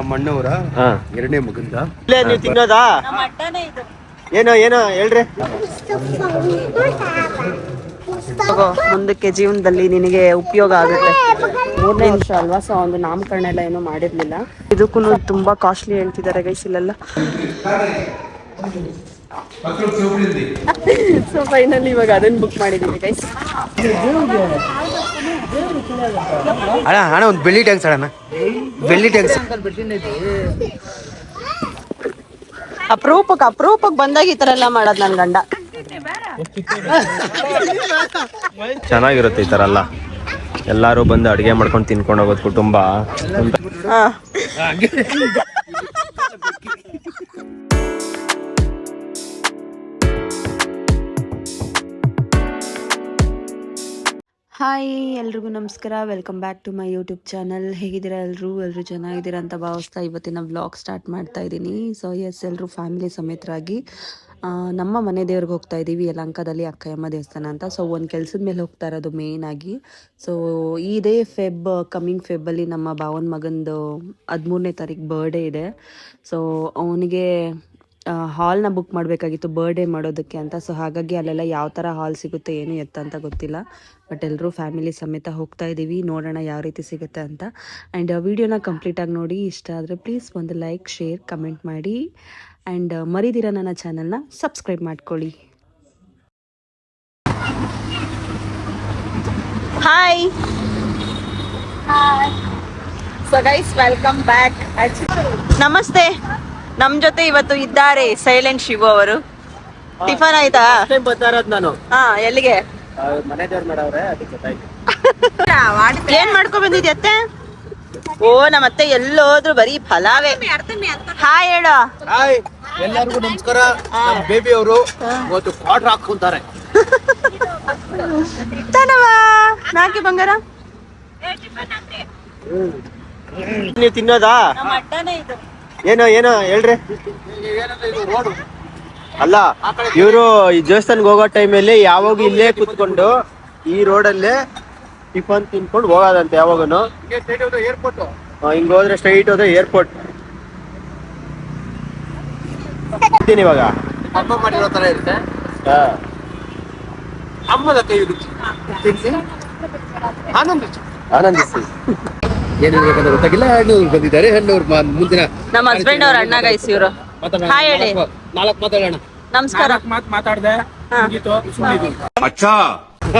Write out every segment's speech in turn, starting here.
ನಮ್ಮ ಅಣ್ಣವರ ಹಾ. ಎರಡನೇ ಮಗಂದ. ಇಲ್ಲೇ ನೀವು ತಿನ್ನೋದಾ? ಏನೋ ಏನೋ ಹೇಳ್ರಿ. ಒಂದು ಮುಂದಕ್ಕೆ ಜೀವನದಲ್ಲಿ ನಿನಗೆ ಉಪಯೋಗ ಆಗುತ್ತೆ. ಮೂರನೇ ನಿಮಿಷ ಅಲ್ವಾ ಸೊ ಒಂದು ನಾಮಕರಣ ಎಲ್ಲ ಏನೂ ಮಾಡಿರ್ಲಿಲ್ಲ. ಇದಕ್ಕೂ ತುಂಬಾ ಕಾಸ್ಟ್ಲಿ ಹೇಳ್ತಿದ್ದಾರೆ ಗೈಸ್ ಇಲ್ಲೆಲ್ಲ. ಸೊ ಫೈನಲ್ ಇವಾಗ ಅದನ್ನ ಬುಕ್ ಮಾಡಿದ್ದೀನಿ ಗೈಸ್ ಅಣ್ಣ ಅಣ್ಣ ಒಂದು ಬೆಳ್ಳಿ ಟ್ಯಾಂಕ್ಸ್ ಅಣ್ಣ. ಬೆಳ್ಳಿ ಟ್ಯಾಂಕ್ಸ್ ಅಪರೂಪಕ್ಕೆ ಅಪರೂಪಕ್ಕೆ ಬಂದಾಗ ಈ ಥರ ಎಲ್ಲ ಮಾಡೋದು ನನ್ನ ಗಂಡ. ಚೆನ್ನಾಗಿರುತ್ತೆ ಈ ಥರ ಎಲ್ಲ. ಎಲ್ಲರೂ ಬಂದು ಅಡುಗೆ ಮಾಡ್ಕೊಂಡು ತಿನ್ಕೊಂಡು ಹೋಗೋದು ಕುಟುಂಬ. ಹಾಯ್, ಎಲ್ರಿಗೂ ನಮಸ್ಕಾರ. Welcome back to my YouTube channel ಹೇಗಿದ್ದೀರಾ ಎಲ್ಲರೂ ಎಲ್ಲರೂ ಚೆನ್ನಾಗಿದ್ದೀರಾ ಅಂತ ಭಾವಿಸ್ತಾ ಇವತ್ತಿನ ವ್ಲಾಗ್ ಸ್ಟಾರ್ಟ್ ಮಾಡ್ತಾ ಇದ್ದೀನಿ. ಸೊ ಎಸ್ ಎಲ್ಲರೂ ಫ್ಯಾಮಿಲಿ ಸಮೇತರಾಗಿ ನಮ್ಮ ಮನೆ ದೇವ್ರಿಗೆ ಹೋಗ್ತಾ ಇದ್ದೀವಿ. ಯಲಂಕದಲ್ಲಿ ಅಕ್ಕಯಮ್ಮ ದೇವಸ್ಥಾನ ಅಂತ. ಸೊ ಒಂದು ಕೆಲಸದ ಮೇಲೆ ಹೋಗ್ತಾ ಇರೋದು ಮೇಯ್ನ್ ಆಗಿ. ಸೊ ಇದೇ ಫೆಬ್ ಕಮ್ಮಿಂಗ್ ಫೆಬ್ಬಲ್ಲಿ ನಮ್ಮ ಭಾವನ ಮಗಂದು ಹದಿಮೂರನೇ ತಾರೀಕು ಬರ್ಡೇ ಇದೆ. ಸೊ ಅವನಿಗೆ ಹಾಲ್ನ ಬುಕ್ ಮಾಡಬೇಕಾಗಿತ್ತು ಬರ್ಡೇ ಮಾಡೋದಕ್ಕೆ ಅಂತ. ಸೊ ಹಾಗಾಗಿ ಅಲ್ಲೆಲ್ಲ ಯಾವ ಥರ ಹಾಲ್ ಸಿಗುತ್ತೆ ಏನು ಎತ್ತ ಅಂತ ಗೊತ್ತಿಲ್ಲ. ಬಟ್ ಎಲ್ಲರೂ ಫ್ಯಾಮಿಲಿ ಸಮೇತ ಹೋಗ್ತಾ ಇದ್ದೀವಿ ನೋಡೋಣ ಯಾವ ರೀತಿ ಸಿಗುತ್ತೆ ಅಂತ. ಆ್ಯಂಡ್ ವಿಡಿಯೋನ ಕಂಪ್ಲೀಟಾಗಿ ನೋಡಿ ಇಷ್ಟ ಆದರೆ ಪ್ಲೀಸ್ ಒಂದು ಲೈಕ್ ಶೇರ್ ಕಮೆಂಟ್ ಮಾಡಿ. ಆ್ಯಂಡ್ ಮರಿದಿರ ನನ್ನ ಚಾನಲ್ನ ಸಬ್ಸ್ಕ್ರೈಬ್ ಮಾಡ್ಕೊಳ್ಳಿ. Hi so guys welcome back ನಮಸ್ತೆ. ನಮ್ ಜೊತೆ ಇವತ್ತು ಇದ್ದಾರೆ ಸೈಲೆಂಟ್ ಶಿವು ಅವರು. ಟಿಫನ್ ಆಯ್ತಾ? ಬರ್ತಾ ಇರೋದು ನಾನು. ಹಾ ಎಲ್ಲಿಗೆ? ಮನೆ ದೇವ್ರು ಮಾಡವ್ರೆ ಅದಕ್ಕೆ ಗೊತ್ತಾಯ್ತು. ಏನ್ ಮಾಡ್ಕೊಂಡ್ ಬಂದಿದ್ಯತ್ತೆ ಓ ನಮ್ಮತ್ತೆ ಎಲ್ಲೋದ್ರು ಬರೀ ಫಲಾವೇ. ಹಾಯ್ ಹೇಳೋ. ಹಾಯ್ ಎಲ್ಲರಿಗೂ ನಮಸ್ಕಾರ. ಬೇಬಿ ಅವರು ಇವತ್ತು ಕ್ವಾರ್ಟರ್ ಹಾಕೊಂತಾರೆ ತನವಾ ನಾಕಿ ಬಂಗಾರ? ನೀವು ತಿನ್ನೋದಾ? ಏನೋ ಏನೋ ಹೇಳ್ರಿ. ಅಲ್ಲ ಇವರು ಈ ದೇವಸ್ಥಾನಕ್ಕೆ ಹೋಗೋ ಟೈಮಲ್ಲಿ ಯಾವಾಗ ಇಲ್ಲೇ ಕುತ್ಕೊಂಡು ಈ ರೋಡಲ್ಲೇ ಟಿಫನ್ ತಿನ್ಕೊಂಡು ಹೋಗೋದಂತೆ ಯಾವಾಗನು. ಏರ್ಪೋರ್ಟ್ ಹಿಂಗ್ ಹೋದ್ರೆ ಸ್ಟ್ರೈಟ್ ಹೋದ್ರೆ ಏರ್ಪೋರ್ಟ್ ಇದ್ದೀನಿ ಇವಾಗ. ಮಾಡಿರೋ ಇರುತ್ತೆ. ಅಮ್ಮದ ಕೈ ತಿನ್ಸಿ. ಆನಂದಿಸಿ. ಆನಂದಿಸಿ ಹೇಳ್ಬೇಕಂತ ಗೊತ್ತಾಗಿಲ್ಲ. ಹೆಣ್ಣೂರು ಬಂದಿದ್ದಾರೆ. ಹೆಣ್ಣೂರು ಮುಂದಿನ ನಮ್ಮ ಹಸ್ಬೆಂಡ್ ಅವ್ರ ಅಣ್ಣ ಗೈಸ್ ಇವರು. ಹಾಯ್ ಹೇಳಿ. ನಾಲ್ಕು ಮಾತಾಡೋಣ ನಮಸ್ಕಾರ. ಮಾತ್ ಮಾತಾಡ್ದೆ. ಅಚ್ಚಾ.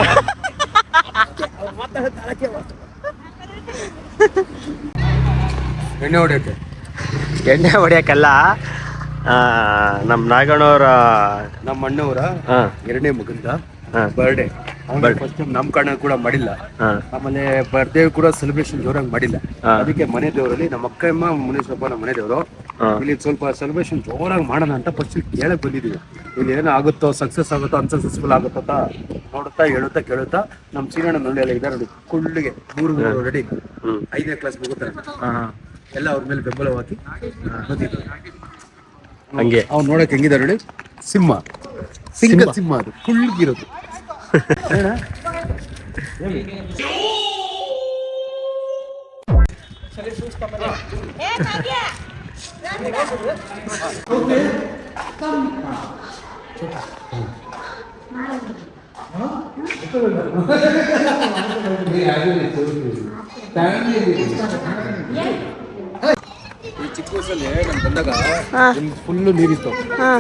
ಎಣ್ಣೆ ಹೊಡೆಯುತ್ತೆ ಎಣ್ಣೆ ಹೊಡಿಯಕ್ಕಲ್ಲ ಆ, ನಮ್ ನಾಗಣ್ಣವ್ರ ನಮ್ಮ ಅಣ್ಣವರ ಹಾ. ಎರಡನೇ ಮಗಂದ ಹಾ. Birthday Birthday. ಫಸ್ಟ್ ಟೈಮ್ ನಾಮಕರಣ ಕೂಡ ಮಾಡಿಲ್ಲ. ಹಾ. ಆಮೇಲೆ ಬರ್ದೇವ್ ಕೂಡ ಸೆಲೆಬ್ರೇಷನ್ ಜೋರಾಗಿ ಮಾಡಿಲ್ಲ. ಅದಕ್ಕೆ ಮನೆ ದೇವರಲ್ಲಿ ನಮ್ಮ ಅಕ್ಕಮ್ಮ ಮುನೀಶ್ವರಪ್ಪ ನಮ್ಮ ಮನೆ ದೇವರು ಇಲ್ಲಿ ಸ್ವಲ್ಪ ಸೆಲೆಬ್ರೇಷನ್ ಜೋರಾಗಿ ಮಾಡೋಣ ಅಂತ ಫಸ್ಟ್ ಕೇಳಕ್ ಬಂದಿದೀವಿ. ಇಲ್ಲಿ ಏನೋ ಆಗುತ್ತೋ ಸಕ್ಸಸ್ ಆಗುತ್ತೋ ಅನ್ಸಕ್ಸಸ್ಫುಲ್ ಆಗುತ್ತೋ ಅಂತ ನೋಡುತ್ತಾ ಹೇಳುತ್ತಾ ಕೇಳುತ್ತಾ ನಮ್ಮ ಸೀನಣ್ಣ ನೋಡಿ ಎಲ್ಲ ಇದ್ದಾರೆ ನೋಡಿ ಕುಳ್ಳಿಗೆ ಮೂರು ರೆಡಿ ಹ್ಮ್. ಐದನೇ ಕ್ಲಾಸ್ ಮುಗುತ್ತಾರೆ. ಎಲ್ಲ ಅವ್ರ ಮೇಲೆ ಬೆಂಬಲವಾಗಿ ಬಂದಿದ್ರು ಹಂಗೆ. ಅವ್ನು ನೋಡಕ್ ಹೆಂಗಿದ್ದಾರೆ ನೋಡಿ ಸಿಂಹ. ಸಿಂಹ. ಸಿಂಹ ಅದು ಕುಳ್ಳಿಗಿರೋದು. ಚಿಕ್ಕ ವಯಸ್ಸಲ್ಲಿ ನಾನು ಬಂದಾಗ ಹಾ. ಫುಲ್ಲು ನೀರಿತ್ತು. ಹಾ.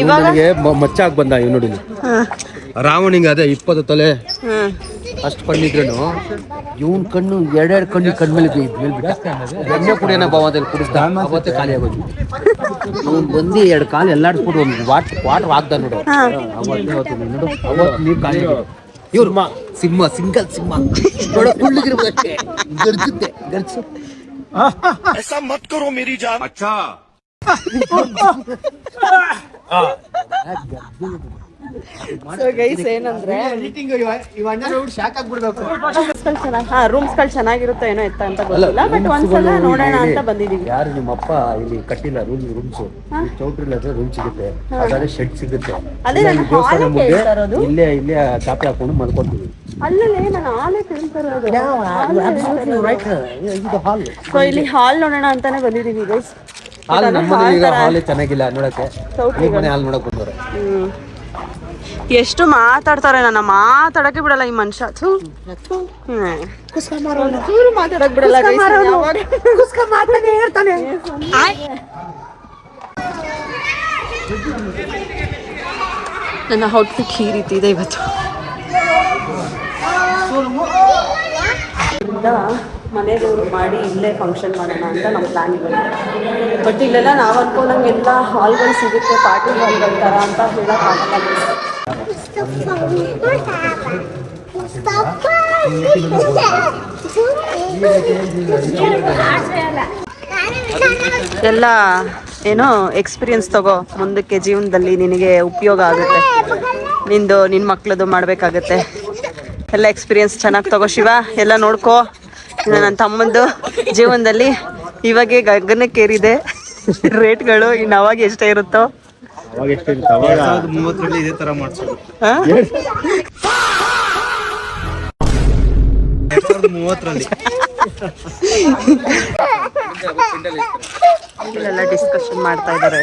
ಇವಾಗ? ನನಗೆ ಮಚ್ಚ ಆಗಿ ಬಂದ ಇವ್ ನೋಡಿ ಹಾ. ರಾವಣಿಗೆ ಅದೇ ಇಪ್ಪತ್ತು ತಲೆ ಅಷ್ಟು ಕಣ್ಣಿದ್ರು ಇವನ್ ಕಣ್ಣು ಎರಡೆರಡು ಕಣ್ಣು ಕಣ್ಮೇಲೆ ಎಣ್ಣೆ ಕುಡಿಯೋಣ ಭಾವದಲ್ಲಿ ಕುಡಿಸ್ದ ಅವತ್ತೇ ಖಾಲಿ ಆಗೋದು ಅವ್ನು ಬಂದು ಎರಡು ಕಾಲು ಎಲ್ಲಾಡ್ಸ್ಬಿಟ್ಟು ಒಂದು ವಾಟ್ ವಾಟರ್ ಹಾಕ್ದ ನೋಡು. ಅವತ್ತೇ ಅವತ್ತು ನೋಡು. ಅವತ್ತು ನೀರು ಖಾಲಿ ಇವ್ರು ಮಾ ಸಿಂಹ ಸಿಂಗಲ್ ಸಿಂಹ. ನೋಡ ಗರ್ಜುತ್ತೆ ಗರ್ಜು? ಸೊ ಗೈಸ್ ಏನಂದ್ರೆ ಶಾಕ್ ಆಗ್ಬಿಡ್ಬೇಕು. ಹಾ ರೂಮ್ಸ್ಗಳು ಚೆನ್ನಾಗಿರುತ್ತೋ ಏನೋ ಎತ್ತ ಅಂತ ಗೊತ್ತಿಲ್ಲ ಬಟ್ ಒಂದ್ಸಲ ನೋಡೋಣ ಅಂತ ಬಂದಿದೀವಿ. ಯಾರು ನಿಮ್ಮ ಅಪ್ಪ ಇಲ್ಲಿ ಕಟ್ಟಿಲ್ಲ ರೂಮ್ ರೂಮ್ಸ್ ಚೌಟ್ರಿ ಇಲ್ಲ ರೂಮ್ ಸಿಗುತ್ತೆ. ಅದಾದ್ರೆ ಶೆಡ್ ಸಿಗುತ್ತೆ. ಅದೇ ಇಲ್ಲ ನಾನು ಹಾಲು ಕೇಳ್ತಾ ಇರೋದು. ಇಲ್ಲೇ ಇಲ್ಲೇ ಚಾಪೆ ಹಾಕೊಂಡು ಮಲ್ಕೊತೀವಿ. ಅಲ್ಲಲ್ಲೇ ನಾನು ಹಾಲ್ ಸೊ ಇಲ್ಲಿ ಹಾಲ್ ನೋಡೋಣ ಅಂತಾನೆ ಬಂದಿದೀವಿ ಗೈಸ್ ಹಾಲ್ ನಮ್ಮನೆ ಈಗ ಹಾಲ್ ಚೆನ್ನಾಗಿಲ್ಲ ನೋಡಕ್ಕೆ. ಮನೆ ಹಾಲ್ ನೋಡಕ್ ಬಂದವ್ರೆ. ಎಷ್ಟು ಮಾತಾಡ್ತಾರೆ ನನ್ನ ಮಾತಾಡಕ್ಕೆ ಬಿಡಲ್ಲ ಈ ಮನುಷ್ಯ. ಮಾತಾಡಕ್ ಬಿಡಲ್ಲ ನನ್ನ ಔಟ್ಫಿಟ್ ಈ ರೀತಿ ಇದೆ ಇವತ್ತು. ಮನೆಯವರು ಮಾಡಿ ಇಲ್ಲೇ ಫಂಕ್ಷನ್ ಮಾಡೋಣ ಅಂತ ನಮ್ಮ ಪ್ಲಾನ್ ಇದೆ ಬಟ್ ಇಲ್ಲೆಲ್ಲ ನಾವು ಅನ್ಕೊಂಡಂಗೆಲ್ಲ ಹಾಲ್ಗಳು ಸಿಗುತ್ತೆ ಪಾರ್ಟಿ ಹಾಲ್ಗಳ ಥರ ಅಂತ ಹೇಳೋಕ್ಕಾಗಲ್ಲ. ಎಲ್ಲ ಏನೋ ಎಕ್ಸ್ಪೀರಿಯನ್ಸ್ ತಗೋ, ಮುಂದಕ್ಕೆ ಜೀವನದಲ್ಲಿ ನಿನಗೆ ಉಪಯೋಗ ಆಗುತ್ತೆ. ನಿಂದು ನಿನ್ನ ಮಕ್ಳದು ಮಾಡಬೇಕಾಗತ್ತೆ. ಎಲ್ಲ ಎಕ್ಸ್ಪೀರಿಯನ್ಸ್ ಚೆನ್ನಾಗಿ ತಗೋ ಶಿವ. ಎಲ್ಲ ನೋಡ್ಕೋ. ನನ್ನ ತಮ್ಮಂದು ಜೀವನದಲ್ಲಿ ಇವಾಗೆ ಗಗನಕ್ಕೇರಿದೆ. ರೇಟ್ಗಳು ಇನ್ನು ಅವಾಗ ಎಷ್ಟೇ ಇರುತ್ತೋ. ಅವಾಗ ಎಷ್ಟಿರುತ್ತೆ ಅವಾಗ ಮೂವತ್ತರಲ್ಲಿ ಇದೇ ತರ ಮಾಡ್ಸೋದು? ಎರಡ್ ಸಾವಿರದ ಮೂವತ್ತರಲ್ಲಿ. ಇಲ್ಲೆಲ್ಲ ಡಿಸ್ಕಷನ್ ಮಾಡ್ತಾ ಇದ್ದಾರೆ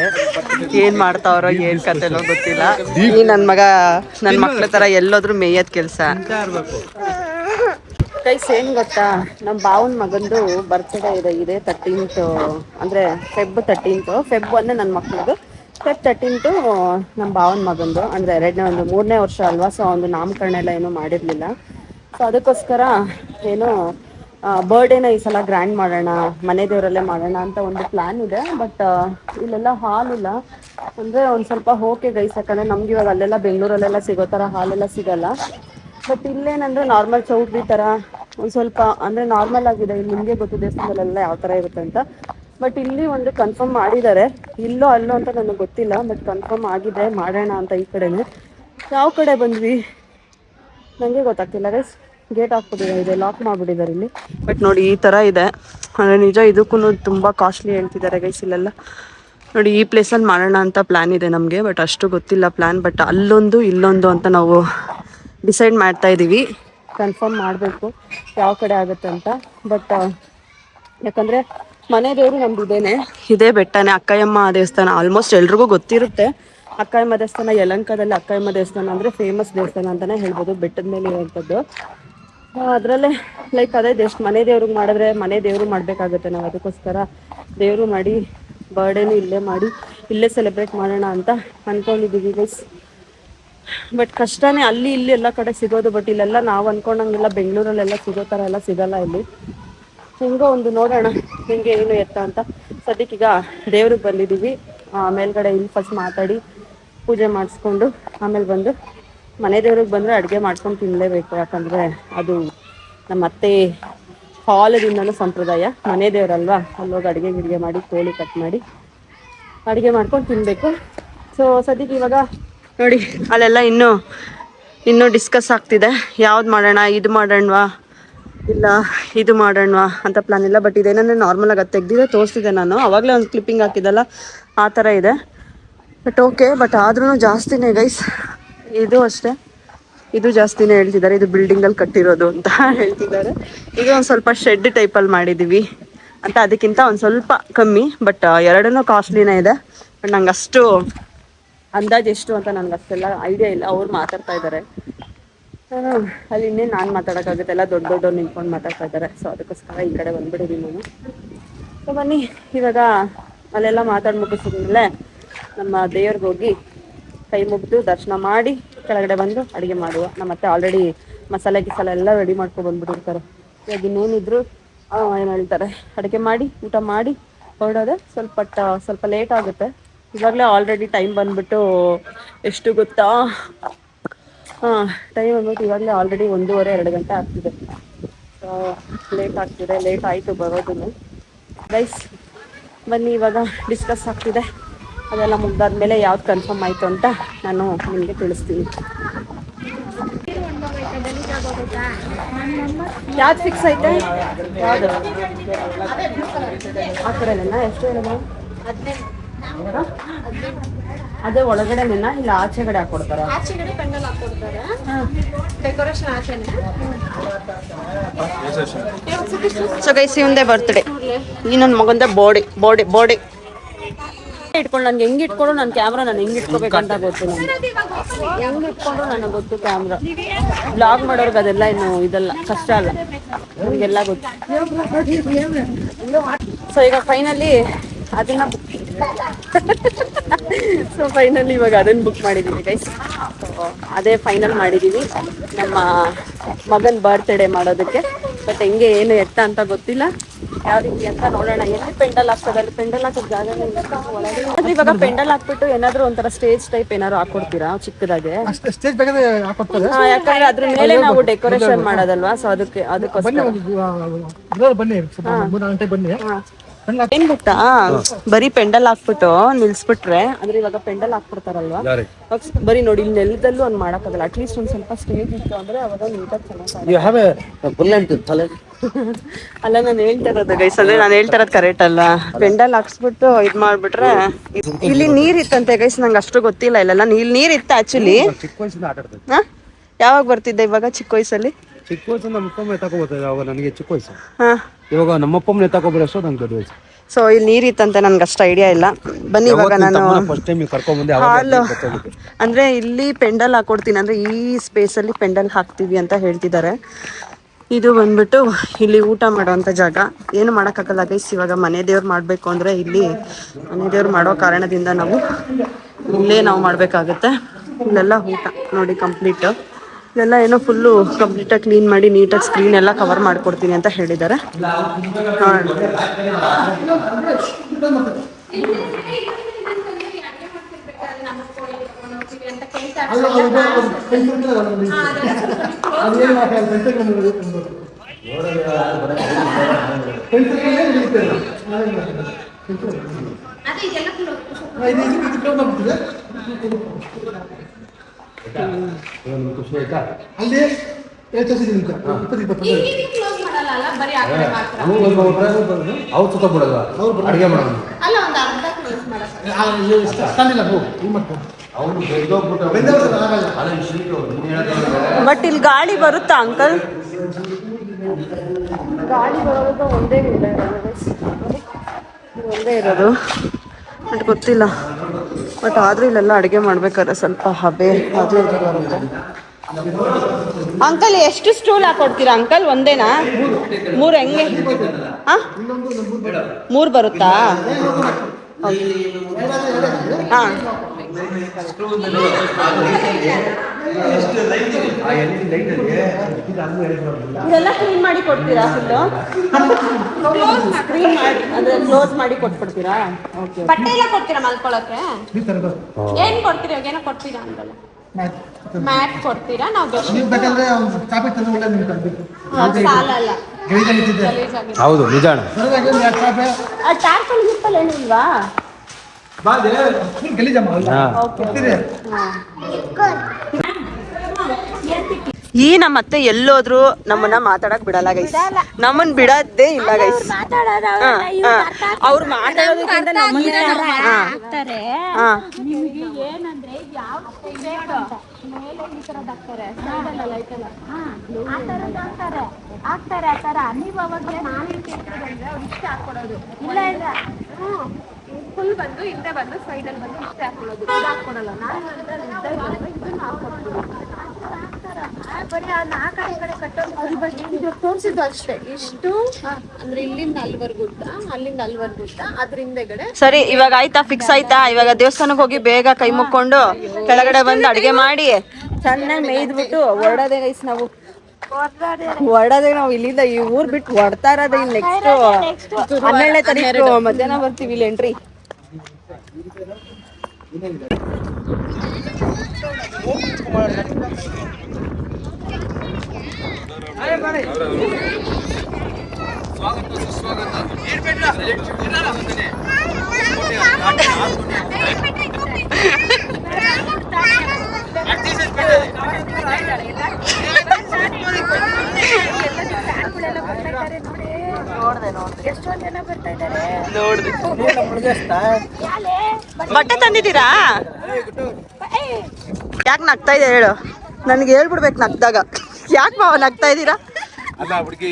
ಏನ್ ಮಾಡ್ತಾವ್ರೋ ಏನ್ ಕತೆನೋ ಗೊತ್ತಿಲ್ಲ. ಈ ನನ್ ಮಗ ನನ್ ಮಕ್ಳ ತರ ಎಲ್ಲೋದ್ರು ಮೇಯದ್ ಕೆಲ್ಸ. ಕೈಸ್ ಏನ್ ಗೊತ್ತಾ? ನಮ್ಮ ಬಾವನ್ ಮಗಂದು ಬರ್ತ್ಡೇ ಇದೆ ಇದೆ ತರ್ಟೀನ್ತ್ ಅಂದ್ರೆ ಫೆಬ್ ತರ್ಟೀನ್ತ್ ಫೆಬ್ ಅಂದ್ರೆ ನನ್ನ ಮಕ್ಳದು. ಫೆಬ್ ತರ್ಟೀನ್ತು ನಮ್ಮ ಭಾವನ ಮಗಂದು. ಅಂದ್ರೆ ಎರಡನೇ ಒಂದು, ಮೂರನೇ ವರ್ಷ ಅಲ್ವಾ ಸೊ ಒಂದು ನಾಮಕರಣ ಎಲ್ಲ ಏನೂ ಮಾಡಿರಲಿಲ್ಲ. ಸೊ ಅದಕ್ಕೋಸ್ಕರ ಏನು ಬರ್ಡೇನ ಈ ಸಲ ಗ್ರ್ಯಾಂಡ್ ಮಾಡೋಣ, ಮನೆ ದೇವರಲ್ಲೇ ಮಾಡೋಣ ಅಂತ ಒಂದು ಪ್ಲಾನ್ ಇದೆ. ಬಟ್ ಇಲ್ಲೆಲ್ಲ ಹಾಲ್ ಇಲ್ಲ. ಅಂದ್ರೆ ಒಂದ್ ಸ್ವಲ್ಪ ಓಕೆ ಗೈಸ್, ಯಾಕಂದರೆ ನಮ್ಗೆ ಇವಾಗ ಅಲ್ಲೆಲ್ಲ ಬೆಂಗಳೂರಲ್ಲೆಲ್ಲ ಸಿಗೋ ಥರ ಹಾಲೆಲ್ಲ ಸಿಗಲ್ಲ. ಬಟ್ ಇಲ್ಲೇನಂದ್ರೆ ನಾರ್ಮಲ್ ಚೌಟ್ರಿ ತರ ಒಂದು ಸ್ವಲ್ಪ, ಅಂದ್ರೆ ನಾರ್ಮಲ್ ಆಗಿದೆ. ಇಲ್ಲಿ ನಿಮಗೆ ಗೊತ್ತು ದೇವಸ್ಥಾನದಲ್ಲೆಲ್ಲ ಯಾವ ತರ ಇರುತ್ತೆ ಅಂತ. ಬಟ್ ಇಲ್ಲಿ ಒಂದು ಕನ್ಫರ್ಮ್ ಮಾಡಿದ್ದಾರೆ. ಇಲ್ಲೋ ಅಲ್ಲೋ ಅಂತ ನನಗೆ ಗೊತ್ತಿಲ್ಲ ಬಟ್ ಕನ್ಫರ್ಮ್ ಆಗಿದೆ, ಮಾಡೋಣ ಅಂತ ಈ ಕಡೆನೆ. ಯಾವ ಕಡೆ ಬಂದ್ವಿ? ನನಗೆ ಗೊತ್ತಾಗ್ತಿಲ್ಲ ಗೈಸ್ ಗೇಟ್ ಹಾಕ್ಬಿಟ್ಟಿದ್ದಾರೆ, ಇದೆ ಲಾಕ್ ಮಾಡ್ಬಿಟ್ಟಿದ್ದಾರೆ ಇಲ್ಲಿ. ಬಟ್ ನೋಡಿ ಈ ಥರ ಇದೆ. ಅಂದರೆ ನಿಜ ಇದಕ್ಕೂ ತುಂಬ ಕಾಸ್ಟ್ಲಿ ಹೇಳ್ತಿದ್ದಾರೆ ಗೈಸ್ ಇಲ್ಲೆಲ್ಲ. ನೋಡಿ ಈ ಪ್ಲೇಸಲ್ಲಿ ಮಾಡೋಣ ಅಂತ ಪ್ಲ್ಯಾನ್ ಇದೆ ನಮಗೆ ಬಟ್ ಅಷ್ಟು ಗೊತ್ತಿಲ್ಲ ಪ್ಲ್ಯಾನ್ ಬಟ್ ಅಲ್ಲೊಂದು, ಇಲ್ಲೊಂದು ಅಂತ ನಾವು ಡಿಸೈಡ್ ಮಾಡ್ತಾ ಇದ್ದೀವಿ ಕನ್ಫರ್ಮ್ ಮಾಡಬೇಕು, ಯಾವ ಕಡೆ ಆಗುತ್ತೆ ಅಂತ. ಬಟ್ ಯಾಕಂದರೆ ಮನೆ ದೇವರು ನಮ್ದು ಇದೇನೆ ಇದೇ ಬೆಟ್ಟನೇ, ಅಕ್ಕಯ್ಯಮ್ಮ ದೇವಸ್ಥಾನ. ಆಲ್ಮೋಸ್ಟ್ ಎಲ್ರಿಗೂ ಗೊತ್ತಿರುತ್ತೆ. ಅಕ್ಕಯ್ಯಮ್ಮ ದೇವಸ್ಥಾನ, ಯಲಂಕದಲ್ಲಿ ಅಕ್ಕಯ್ಯಮ್ಮ ದೇವಸ್ಥಾನ ಅಂದರೆ ಫೇಮಸ್ ದೇವಸ್ಥಾನ ಅಂತಲೇ ಹೇಳ್ಬೋದು, ಬೆಟ್ಟದ ಮೇಲೆ ಇರುವಂಥದ್ದು. ಅದರಲ್ಲೇ ಲೈಕ್ ಅದೇ ದೇಶ ಮನೆ ದೇವ್ರಿಗೆ ಮಾಡಿದ್ರೆ ಮನೆ ದೇವರು ಮಾಡಬೇಕಾಗುತ್ತೆ ನಾವು. ಅದಕ್ಕೋಸ್ಕರ ದೇವರು ಮಾಡಿ ಬರ್ಡೇನು ಇಲ್ಲೇ ಮಾಡಿ, ಇಲ್ಲೇ ಸೆಲೆಬ್ರೇಟ್ ಮಾಡೋಣ ಅಂತ ಅಂದ್ಕೊಂಡಿದ್ದೀವಿ ಗೈಸ್ ಬಟ್ ಕಷ್ಟನೇ, ಅಲ್ಲಿ, ಇಲ್ಲಿ ಎಲ್ಲ ಕಡೆ ಸಿಗೋದು ಬಟ್ ಇಲ್ಲೆಲ್ಲ ನಾವು ಅನ್ಕೊಂಡಂಗೆಲ್ಲ ಬೆಂಗಳೂರಲ್ಲೆಲ್ಲ ಸಿಗೋ ಥರ ಎಲ್ಲ ಸಿಗಲ್ಲ ಇಲ್ಲಿ. ಹೆಂಗೋ ಒಂದು ನೋಡೋಣ ಹೆಂಗೆ ಏನು ಎತ್ತ ಅಂತ. ಸದ್ಯಕ್ಕೀಗ ದೇವ್ರಿಗೆ ಬಂದಿದ್ದೀವಿ. ಮೇಲ್ಗಡೆ ಇಲ್ಲಿ ಫಸ್ಟ್ ಮಾತಾಡಿ ಪೂಜೆ ಮಾಡಿಸ್ಕೊಂಡು ಆಮೇಲೆ ಬಂದು ಮನೆ ದೇವ್ರಿಗೆ ಬಂದರೆ ಅಡುಗೆ ಮಾಡ್ಕೊಂಡು ತಿನ್ನಲೇಬೇಕು ಯಾಕಂದರೆ ಅದು ನಮ್ಮ ಅತ್ತೆ ಹಾಲದಿಂದನೂ ಸಂಪ್ರದಾಯ. ಮನೆ ದೇವ್ರಲ್ವಾ? ಅಲ್ಲೋಗಿ ಅಡುಗೆ ಗಿಡಿಗೆ ಮಾಡಿ, ಕೋಳಿ ಕಟ್ ಮಾಡಿ ಅಡುಗೆ ಮಾಡ್ಕೊಂಡು ತಿನ್ನಬೇಕು ಸೊ ಸದ್ಯಕ್ಕೆ ಇವಾಗ ನೋಡಿ, ಅಲ್ಲೆಲ್ಲ ಇನ್ನೂ ಇನ್ನೂ ಡಿಸ್ಕಸ್ ಆಗ್ತಿದೆ. ಯಾವ್ದು ಮಾಡೋಣ, ಇದು ಮಾಡೋಣವಾ? ಇಲ್ಲ, ಇದು ಮಾಡೋಣ ಅಂತ ಪ್ಲಾನ್ ಇಲ್ಲ ಬಟ್ ಇದೇನಂದರೆ ನಾರ್ಮಲ್ ಆಗಿ ಅದು ತೆಗ್ದಿದೆ, ತೋರಿಸ್ತಿದ್ದೆ ನಾನು. ಅವಾಗಲೇ ಒಂದು ಕ್ಲಿಪ್ಪಿಂಗ್ ಹಾಕಿದ್ದಲ್ಲ, ಆ ಥರ ಇದೆ. ಬಟ್ ಓಕೆ ಬಟ್ ಆದ್ರೂ ಜಾಸ್ತಿನೇ ಗೈಸ್ ಇದು ಅಷ್ಟೇ. ಇದು ಜಾಸ್ತಿನೇ ಹೇಳ್ತಿದ್ದಾರೆ, ಇದು ಬಿಲ್ಡಿಂಗಲ್ಲಿ ಕಟ್ಟಿರೋದು ಅಂತ ಹೇಳ್ತಿದ್ದಾರೆ. ಇದು ಒಂದು ಸ್ವಲ್ಪ ಶೆಡ್ ಟೈಪಲ್ಲಿ ಮಾಡಿದ್ದೀವಿ ಅಂತ ಅದಕ್ಕಿಂತ ಒಂದು ಸ್ವಲ್ಪ ಕಮ್ಮಿ ಬಟ್ ಎರಡನ್ನೂ ಕಾಸ್ಟ್ಲಿನೇ ಇದೆ. ಬಟ್ ನಂಗೆ ಅಷ್ಟು ಅಂದಾಜು ಎಷ್ಟು ಅಂತ ನನಗೆ ಅಷ್ಟೆಲ್ಲ ಐಡಿಯಾ ಇಲ್ಲ. ಅವ್ರು ಮಾತಾಡ್ತಾ ಇದ್ದಾರೆ. ಅಲ್ಲಿ ಇನ್ನೇನು ನಾನು ಮಾತಾಡೋಕ್ಕಾಗುತ್ತೆ, ಎಲ್ಲ ದೊಡ್ಡ ದೊಡ್ಡವ್ರು ನಿಂತ್ಕೊಂಡು ಮಾತಾಡ್ತಾ ಇದ್ದಾರೆ ಸೊ ಅದಕ್ಕೋಸ್ಕರ ಈ ಕಡೆ ಬಂದ್ಬಿಡಿದೀನಿ ನಾನು. ಸೊ ಬನ್ನಿ, ಇವಾಗ ಅಲ್ಲೆಲ್ಲ ಮಾತಾಡಿ ಮುಗಿಸಿದ್ಮೇಲೆ ನಮ್ಮ ದೇವ್ರಿಗೆ ಹೋಗಿ ಕೈ ಮುಗಿದು ದರ್ಶನ ಮಾಡಿ ಕೆಳಗಡೆ ಬಂದು ಅಡುಗೆ ಮಾಡುವ. ನಮ್ಮ ಅತ್ತೆ ಆಲ್ರೆಡಿ ಮಸಾಲೆ ಗಿಸಾಲೆ ಎಲ್ಲ ರೆಡಿ ಮಾಡ್ಕೊಂಡು ಬಂದ್ಬಿಟ್ಟಿರ್ತಾರೆ. ಇವಾಗ ಇನ್ನೇನಿದ್ರು ಏನು ಹೇಳ್ತಾರೆ, ಅಡುಗೆ ಮಾಡಿ, ಊಟ ಮಾಡಿ, ಹೊರಡೋದೆ ಸ್ವಲ್ಪ ಸ್ವಲ್ಪ ಲೇಟ್ ಆಗುತ್ತೆ. ಇವಾಗಲೇ ಆಲ್ರೆಡಿ ಟೈಮ್ ಬಂದ್ಬಿಟ್ಟು ಎಷ್ಟು ಗೊತ್ತಾ? ಟೈಮ್ ಬಂದ್ಬಿಟ್ಟು ಇವಾಗಲೇ ಆಲ್ರೆಡಿ ಒಂದೂವರೆ ಎರಡು ಗಂಟೆ ಆಗ್ತಿದೆ. ಸೊ ಲೇಟ್ ಆಗ್ತಿದೆ ಲೇಟ್ ಆಯಿತು ಬರೋದನ್ನು. ಗೈಸ್ ಬನ್ನಿ ಇವಾಗ ಡಿಸ್ಕಸ್ ಆಗ್ತಿದೆ. ಅದೆಲ್ಲ ಮುಗ್ದಾದ್ಮೇಲೆ ಯಾವ್ದು ಕನ್ಫರ್ಮ್ ಆಯಿತು ಅಂತ ನಾನು ನಿಮಗೆ ತಿಳಿಸ್ತೀನಿ. ಯಾವ್ದು ಫಿಕ್ಸ್ ಐತೆ ಯಾವುದು? ಆ ಕಡೆನೇನಾ ಎಷ್ಟು ಹೇಳೋದು ಅದೇ ಒಳಗಡೆನೇನಾ ಇಲ್ಲ ಆಚೆಗಡೆ ಹಾಕೊಡ್ತಾರ? ಆಚೆಗಡೆ ಪೆಂಡಲ್ ಹಾಕೊಡ್ತಾರೆ. ಡೆಕೋರೇಷನ್ ಆಚೆನೆ. ಸೊ ಗೈಸ್ ಇವಂದೇ ಬರ್ತ್ಡೇ ಈ ನನ್ನ ಮಗಂದೇ ಬಾಡಿ ಬಾಡಿ ಬಾಡಿ ಇಟ್ಕೊಂಡು ನನ್ಗೆ ಹೆಂಗ್ ಇಟ್ಕೊಂಡು ನನ್ನ ಕ್ಯಾಮ್ರಾ ನಾನು ಹೆಂಗ್ ಇಟ್ಕೋಬೇಕಂತ ಗೊತ್ತು ನನಗೆ ಹೆಂಗ್ ಇಟ್ಕೊಂಡು ನನಗೆ ಗೊತ್ತು ಕ್ಯಾಮ್ರಾ ಬ್ಲಾಗ್ ಮಾಡೋರ್ಗೆ ಅದೆಲ್ಲ ಇನ್ನು ಇದೆಲ್ಲ ಕಷ್ಟ ಅಲ್ಲ. ನಮಗೆಲ್ಲ ಗೊತ್ತು. ಸೊ ಈಗ ಫೈನಲಿ ಅದನ್ನ ಸೊ ಫೈನಲ್ ಇವಾಗ ಅದನ್ನ ಬುಕ್ ಮಾಡಿದ್ದೀವಿ ಗೈಸ್ ಅದೇ ಫೈನಲ್ ಮಾಡಿದ್ದೀವಿ ನಮ್ಮ ಮಗನ ಬರ್ತ್ಡೇ ಮಾಡೋದಕ್ಕೆ. ಬಟ್ ಹೆಂಗೆ ಏನು ಎತ್ತ ಅಂತ ಗೊತ್ತಿಲ್ಲ. ಯಾವ ರೀತಿ ಅಂತ ನೋಡೋಣ. ಎಲ್ಲಿ ಪೆಂಡಲ್ ಹಾಕ್ತದೆ ಅಲ್ಲಿ ಪೆಂಡಲ್ ಹಾಕೋದ್ ಜಾಗ ಒಳಗೆ ಇವಾಗ ಪೆಂಡಲ್ ಹಾಕ್ಬಿಟ್ಟು ಏನಾದ್ರು ಒಂಥರ ಸ್ಟೇಜ್ ಟೈಪ್ ಏನಾದ್ರು ಹಾಕೊಡ್ತೀರಾ ಚಿಕ್ಕದಾಗೆ? ಸ್ಟೇಜ್ ಯಾಕಂದ್ರೆ ಅದ್ರ ಮೇಲೆ ನಾವು ಡೆಕೋರೇಷನ್ ಮಾಡೋದಲ್ವಾ? ಸೊ ಅದಕ್ಕೆ ಅದಕ್ಕೋಸ್ಕರ. ಬನ್ನಿ ಬನ್ನಿ ಏನ್ ಗೊತ್ತಾ ಬರೀ ಪೆಂಡಲ್ ಹಾಕ್ಬಿಟ್ಟು ನಿಲ್ಸ್ಬಿಟ್ರೆ ಅಂದ್ರೆ ಇವಾಗ ಪೆಂಡಲ್ ಹಾಕ್ಬಿಡ್ತಾರಲ್ವಾ? ಬರೀ ನೋಡಿ ಇಲ್ಲಿ ನೆಲದಲ್ಲೂ ಒಂದ್ ಮಾಡಕ್ಕಾಗಲ್ಲ. ಅಟ್ಲೀಸ್ಟ್ ಒಂದ್ ಸ್ವಲ್ಪ ಸ್ಟೇಜ್ ಇತ್ತು ಅಂದ್ರೆ ಅವಾಗ ನೀಟಾಗಿ ಚೆನ್ನಾಗಿ ಅಲ್ಲ ನಾನು ಹೇಳ್ತಾ ಇರೋದು ಗೈಸ್ ಅಂದ್ರೆ ನಾನು ಹೇಳ್ತಾ ಇರೋದು ಕರೆಕ್ಟ್ ಅಲ್ಲ. ಪೆಂಡಲ್ ಹಾಕ್ಸ್ಬಿಟ್ಟು ಇದ್ ಮಾಡ್ಬಿಟ್ರೆ ಇಲ್ಲಿ ನೀರ್ ಇತ್ತಂತೆ ಗೈಸ್ ನಂಗೆ ಅಷ್ಟು ಗೊತ್ತಿಲ್ಲ ಇಲ್ಲೆಲ್ಲ ನೀಲ್ ನೀರ್ ಇತ್ತು ಆಕ್ಚುಲಿ ಯಾವಾಗ ಬರ್ತಿದ್ದೆ ಇವಾಗ ಚಿಕ್ಕ ವಯಸ್ಸಲ್ಲಿ? ಚಿಕ್ಕ ವಯಸ್ಸು ನಮ್ಮ ಅಪ್ಪ ಎತ್ತಾಕೋಬೋದು ಅವಾಗ ನನಗೆ ಚಿಕ್ಕ ವಯಸ್ಸು. ಹಾ. ಇವಾಗ ನಮ್ಮ ಅಪ್ಪಮ್ಮನ ಅಷ್ಟೋ ನಂಗೆ ದೊಡ್ಡ ವಯಸ್ಸು. ಸೊ ಇಲ್ಲಿ ನೀರಿತ್ತಂತೆ ನನ್ಗೆ ಅಷ್ಟು ಐಡಿಯಾ ಇಲ್ಲ. ಬನ್ನಿ ಇವಾಗ ನಾನು ಫಸ್ಟ್ ಟೈಮ್ ಕರ್ಕೊಂಡ್ಬಂದೆ ಹಾಲು ಅಂದರೆ ಅಂದ್ರೆ ಇಲ್ಲಿ ಪೆಂಡಲ್ ಹಾಕೊಡ್ತೀನಿ ಅಂದ್ರೆ ಈ ಸ್ಪೇಸ್ ಅಲ್ಲಿ ಪೆಂಡಲ್ ಹಾಕ್ತೀವಿ ಅಂತ ಹೇಳ್ತಿದ್ದಾರೆ. ಇದು ಬಂದ್ಬಿಟ್ಟು ಇಲ್ಲಿ ಊಟ ಮಾಡುವಂತ ಜಾಗ. ಏನು ಮಾಡೋಕ್ಕಾಗಲ್ಲ ಗೈಸ್ ಇವಾಗ ಮನೆ ದೇವ್ರು ಮಾಡಬೇಕು ಅಂದ್ರೆ ಇಲ್ಲಿ ಮನೆ ದೇವ್ರು ಮಾಡೋ ಕಾರಣದಿಂದ ನಾವು ಇಲ್ಲೇ ನಾವು ಮಾಡಬೇಕಾಗುತ್ತೆ. ಇಲ್ಲೆಲ್ಲ ಊಟ ನೋಡಿ ಕಂಪ್ಲೀಟ್ ಇಲ್ಲೆಲ್ಲ ಏನೋ ಫುಲ್ಲು ಕಂಪ್ಲೀಟಾಗಿ ಕ್ಲೀನ್ ಮಾಡಿ ನೀಟಾಗಿ ಸ್ಕ್ರೀನ್ ಎಲ್ಲ ಕವರ್ ಮಾಡ್ಕೊಡ್ತೀನಿ ಅಂತ ಹೇಳಿದ್ದಾರೆ. ನೋಡೋಣ ಖುಷಿ ಆಯ್ತಾ? ಅಲ್ಲಿ ಎಷ್ಟು ನಿಮ್ಗೆ? ಇಪ್ಪತ್ತು ಇಪ್ಪತ್ತು ಕ್ಲೋಸ್ ಮಾಡಲ್ಲ ಅಲ್ಲ? ಬರೀ ಆ ಕಡೆ ಮಾತ್ರ. ಅವ್ರು ಸುತ್ತ ಬಿಡಲ್ವಾ ಅಡುಗೆ ಮಾಡೋದು. ಅಲ್ಲ ಒಂದು ಅರ್ಧ ಕ್ಲೋಸ್ ಹೋಗು ಅವನು ಬೆಳೆದೋಗ್ಬಿಟ್ಟು ಬೆಂದವ್ರು ಆಗಲ್ಲ. ಅಲ್ಲ ಈ ಶೀಟು ನೀನು ಹೇಳ್ತಾ ಬಟ್ ಇಲ್ಲಿ ಗಾಳಿ ಬರುತ್ತಾ ಅಂಕಲ್ ಗಾಳಿ ಬರೋದು ಒಂದೇ ಇಲ್ಲ ಒಂದೇ ಇರೋದು. ಬಟ್ ಗೊತ್ತಿಲ್ಲ. ಬಟ್ ಆದ್ರೂ ಇಲ್ಲೆಲ್ಲ ಅಡುಗೆ ಮಾಡ್ಬೇಕಾದ್ರೆ ಸ್ವಲ್ಪ ಹಬೆ ಅದು ಅಂಕಲ್ ಎಷ್ಟು ಸ್ಟೂಲ್ ಹಾಕೊಡ್ತೀರಾ? ಅಂಕಲ್ ಒಂದೇನಾ? ಮೂರು ಹೆಂಗೆ? ಹಾಂ? ಮೂರು ಬರುತ್ತಾ? ಹಾ. ಇದೆಲ್ಲ ಕ್ಲೀನ್ ಮಾಡಿ ಕೊಡ್ತೀರಾ ಫುಲ್ಲು ಕ್ಲೀನ್ ಮಾಡಿ. ಅಂದ್ರೆ ಕ್ಲೋಸ್ ಮಾಡಿ ಕೊಟ್ಬಿಡ್ತೀರಾ? ಓಕೆ ಬಟ್ಟೆ ಎಲ್ಲ ಕೊಡ್ತೀರಾ ಮಲ್ಕೊಳಕ್ಕೆ? ಈ ಥರದ್ದು ಏನ್ ಕೊಡ್ತೀರಾ ಅವಾಗ ಏನೋ ಕೊಡ್ತೀರಾ ಅಂತಲ್ಲ ಮ್ಯಾಟ್. ಕೊಡ್ತೀರಾ? ನಾವು ಬೆಸ್ಟ್ ನೀವು ಕಾಪಿ ತಂದು ಒಳ್ಳೆ ನೀವು ಸಾಲಲ್ಲ ಹೌದು ನಿಜಾಣ ಆ ಟಾರ್ಪಲ್ ಗಿಪ್ಪಲ್ ಏನು ಇಲ್ವಾ ಬಾದೆ ಫುಲ್ ಗಲೀಜಮ್ಮ ಕೊಡ್ತೀರಿ ಈ ನಮ್ಮ ಅತ್ತೆ ಎಲ್ಲೋದ್ರು ನಮ್ಮನ್ನ ಮಾತಾಡಕ್ ಬಿಡಲ್ಲ ಗೈಸ್ ನಮ್ಮನ್ ಬಿಡದ್ದೇ ಇಲ್ಲ ಗೈಸ್ ಅವ್ರು ಮಾತಾಡೋದಕ್ಕಿಂತ ಫುಲ್ ಬಂದು ಹಿಂದೆ ಬಂದು ಸೈಡ್ ಅಲ್ಲಿ ಬಂದು ಇಷ್ಟ ಹಾಕೊಳ್ಳೋದು. ಇದು ಹಾಕೊಡಲ್ಲ ನಾನು ಇದನ್ನ ಹಾಕೊಡ್ತೀನಿ ಬರೀ ಆ ನಾಲ್ಕು ಆ ಕಡೆ ಕಟ್ಟೋದು ಅದ್ರ ಬಗ್ಗೆ ಇದು ತೋರಿಸಿದ್ದು ಅಷ್ಟೇ. ಇಷ್ಟು. ಅಂದ್ರೆ ಇಲ್ಲಿಂದ ಅಲ್ಲಿಂದ ಅದ್ರ ಹಿಂದೆಗಡೆ ಸರಿ ಇವಾಗ ಆಯ್ತಾ? ಫಿಕ್ಸ್ ಆಯ್ತಾ? ಇವಾಗ ದೇವಸ್ಥಾನಕ್ಕೆ ಹೋಗಿ ಬೇಗ ಕೈ ಮುಕ್ಕೊಂಡು ಕೆಳಗಡೆ ಬಂದು ಅಡಿಗೆ ಮಾಡಿ. ಚೆನ್ನಾಗಿ ಮೇಯ್ದ್ಬಿಟ್ಟು ಹೊರಡೋದೇ ಗೈಸ್ ನಾವು. ಹೊರಡೋದೇ ನಾವು ಇಲ್ಲಿಂದ ಈ ಊರ್ ಬಿಟ್ಟು ಹೊಡ್ತಾ ಇರೋದೇ ಇಲ್ಲಿ ನೆಕ್ಸ್ಟ್ ಹನ್ನೆರಡನೇ ತಾರೀಕು ಮಧ್ಯಾಹ್ನ ಬರ್ತೀವಿ ಇಲ್ಲಿ ಎಂಟ್ರಿ ಎಷ್ಟೊಂದ್ ಬಟ್ಟೆ ತಂದಿದ್ದೀರಾ? ಯಾಕೆ ನಗ್ತಾ ಇದೆ ಹೇಳು. ನನಗೆ ಹೇಳ್ಬಿಡ್ಬೇಕು ನಗ್ದಾಗ. ಯಾಕೆ ಮಾವ ನಗ್ತಾ ಇದ್ದೀರಾ ಅಲ್ಲ ಹುಡುಗಿ